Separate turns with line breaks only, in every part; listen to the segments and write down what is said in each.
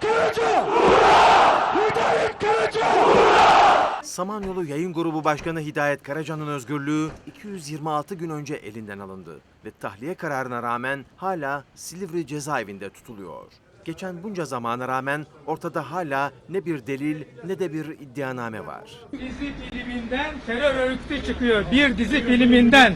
Karaca! Hidayet Karaca!
Samanyolu Yayın Grubu Başkanı Hidayet Karaca'nın özgürlüğü 226 gün önce elinden alındı ve tahliye kararına rağmen hala Silivri cezaevinde tutuluyor. Geçen bunca zamana rağmen ortada hala ne bir delil ne de bir iddianame var.
Dizi filminden terör örgütü çıkıyor. Bir dizi filminden.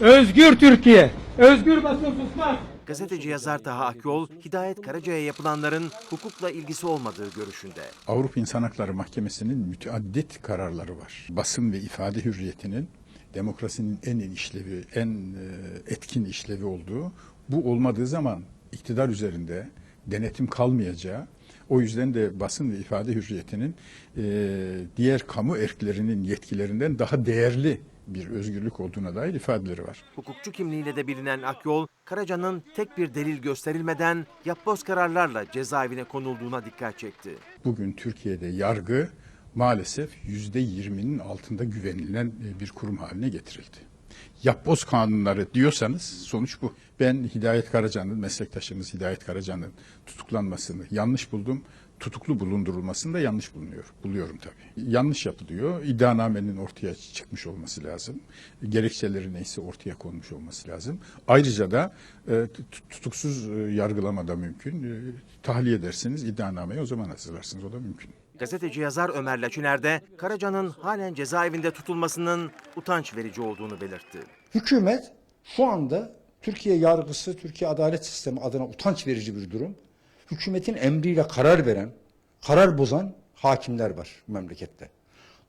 Özgür Türkiye. Özgür basın susmaz.
Gazeteci yazar Taha Akyol, Hidayet Karaca'ya yapılanların hukukla ilgisi olmadığı görüşünde.
Avrupa İnsan Hakları Mahkemesi'nin müteaddit kararları var. Basın ve ifade hürriyetinin demokrasinin en en işlevi, en e, etkin işlevi olduğu, bu olmadığı zaman iktidar üzerinde denetim kalmayacağı, o yüzden de basın ve ifade hürriyetinin e, diğer kamu erklerinin yetkilerinden daha değerli bir özgürlük olduğuna dair ifadeleri var.
Hukukçu kimliğiyle de bilinen Akyol, Karaca'nın tek bir delil gösterilmeden yapboz kararlarla cezaevine konulduğuna dikkat çekti.
Bugün Türkiye'de yargı maalesef yüzde yirminin altında güvenilen e, bir kurum haline getirildi. Yapboz kanunları diyorsanız sonuç bu. Ben Hidayet Karaca'nın, meslektaşımız Hidayet Karaca'nın tutuklanmasını yanlış buldum. Tutuklu bulundurulmasını da yanlış bulunuyor, buluyorum tabii. Yanlış yapılıyor. İddianamenin ortaya çıkmış olması lazım. Gerekçeleri neyse ortaya konmuş olması lazım. Ayrıca da e, tut- tutuksuz e, yargılama da mümkün. E, tahliye edersiniz, iddianameyi o zaman hazırlarsınız. O da mümkün.
Gazeteci yazar Ömer Laçiner de Karaca'nın halen cezaevinde tutulmasının utanç verici olduğunu belirtti.
Hükümet şu anda Türkiye yargısı, Türkiye adalet sistemi adına utanç verici bir durum. Hükümetin emriyle karar veren, karar bozan hakimler var memlekette.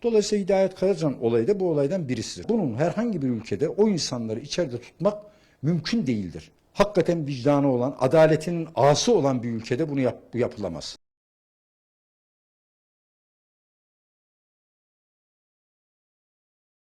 Dolayısıyla Hidayet Karacan olayı da bu olaydan birisidir. Bunun herhangi bir ülkede o insanları içeride tutmak mümkün değildir. Hakikaten vicdanı olan, adaletinin ası olan bir ülkede bunu yap, yapılamaz.